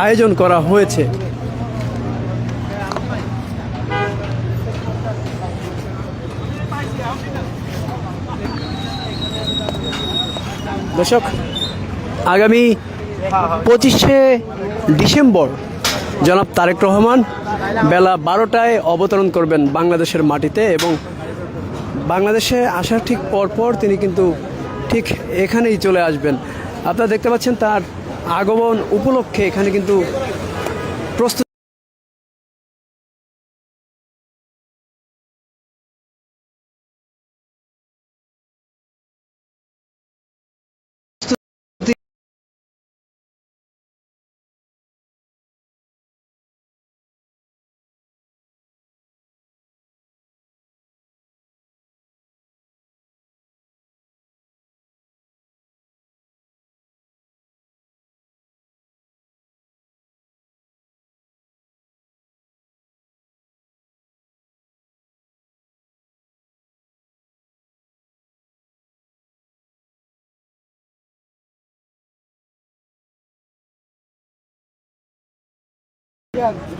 আয়োজন করা হয়েছে। দর্শক, আগামী পঁচিশে ডিসেম্বর, জনাব তারেক রহমান, বেলা বারোটায় অবতরণ করবেন বাংলাদেশের মাটিতে এবং বাংলাদেশে আসার ঠিক পরপর তিনি কিন্তু ঠিক এখানেই চলে আসবেন। আপনারা দেখতে পাচ্ছেন তার আগমন উপলক্ষে এখানে কিন্তু প্রস্তুত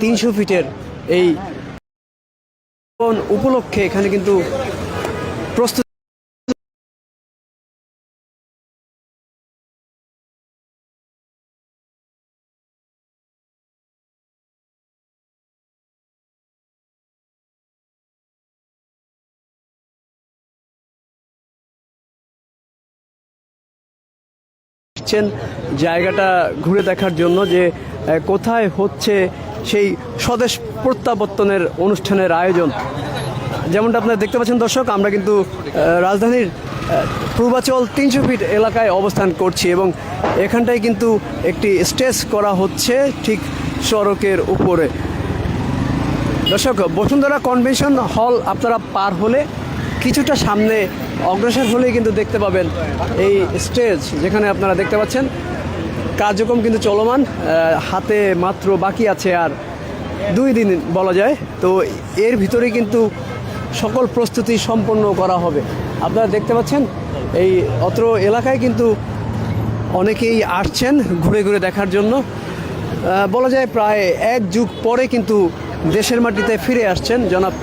তিনশো ফিটের এই উপলক্ষে এখানে কিন্তু প্রস্তুত আসছেন জায়গাটা ঘুরে দেখার জন্য যে কোথায় হচ্ছে সেই স্বদেশ প্রত্যাবর্তনের অনুষ্ঠানের আয়োজন। যেমনটা আপনারা দেখতে পাচ্ছেন দর্শক, আমরা কিন্তু রাজধানীর পূর্বাচল তিনশো ফিট এলাকায় অবস্থান করছি এবং এখানটায় কিন্তু একটি স্টেজ করা হচ্ছে ঠিক সড়কের উপরে। দর্শক, বসুন্ধরা কনভেনশন হল আপনারা পার হলে কিছুটা সামনে অগ্রসর হলেই কিন্তু দেখতে পাবেন এই স্টেজ যেখানে আপনারা দেখতে পাচ্ছেন। কার্যক্রম কিন্তু চলমান হাতে মাত্র বাকি আছে আর দুই দিন বলা যায়। তো এর ভিতরে কিন্তু সকল প্রস্তুতি সম্পন্ন করা হবে। আপনারা দেখতে পাচ্ছেন, এই অত্র এলাকায় কিন্তু অনেকেই আসছেন ঘুরে ঘুরে দেখার জন্য। বলা যায় প্রায় এক যুগ পরে কিন্তু দেশের মাটিতে ফিরে আসছেন জনাব